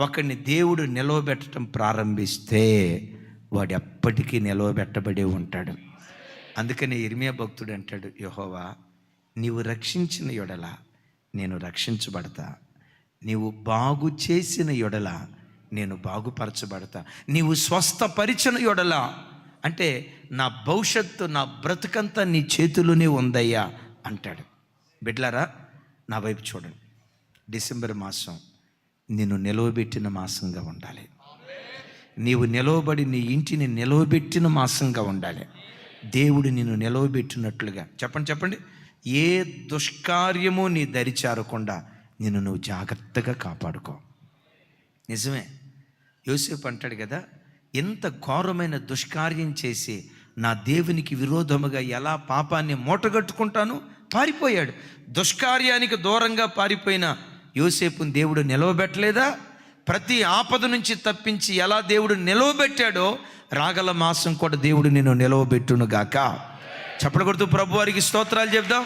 ఒకరిని దేవుడు నిలవబెట్టడం ప్రారంభిస్తే వాడు ఎప్పటికీ నిలవబెట్టబడి ఉంటాడు. అందుకని ఇర్మియా భక్తుడు అంటాడు యహోవా నీవు రక్షించిన యొడల నేను రక్షించబడతా. నీవు బాగు చేసిన యొడల నేను బాగుపరచబడతా. నీవు స్వస్థపరిచిన యొడల అంటే నా భవిష్యత్తు నా బ్రతుకంతా నీ చేతిలోనే ఉందయ్యా అంటాడు. బిడ్లారా నా వైపు చూడండి. డిసెంబర్ మాసం నిన్ను నిలవబెట్టిన మాసంగా ఉండాలి. నీవు నిలవబడి నీ ఇంటిని నిలవబెట్టిన మాసంగా ఉండాలి. దేవుడు నిన్ను నిలవబెట్టినట్లుగా. చెప్పండి చెప్పండి. ఏ దుష్కార్యము నీ దరి చేరకుండా నిన్ను నువ్వు జాగ్రత్తగా కాపాడుకో. నిజమే. యోసేపు అంటాడు కదా ఎంత ఘోరమైన దుష్కార్యం చేసి నా దేవునికి విరోధముగా ఎలా పాపాన్ని మూటగట్టుకుంటాను? పారిపోయాడు. దుష్కార్యానికి దూరంగా పారిపోయిన యోసేపుని దేవుడు నిలవబెట్టలేదా? ప్రతి ఆపద నుంచి తప్పించి ఎలా దేవుడు నిలవబెట్టాడో రాగల మాసం కూడా దేవుడు నిన్ను నిలవబెట్టును గాక చప్పడగొడుతూ ప్రభు వారికి స్తోత్రాలు చెప్దాం.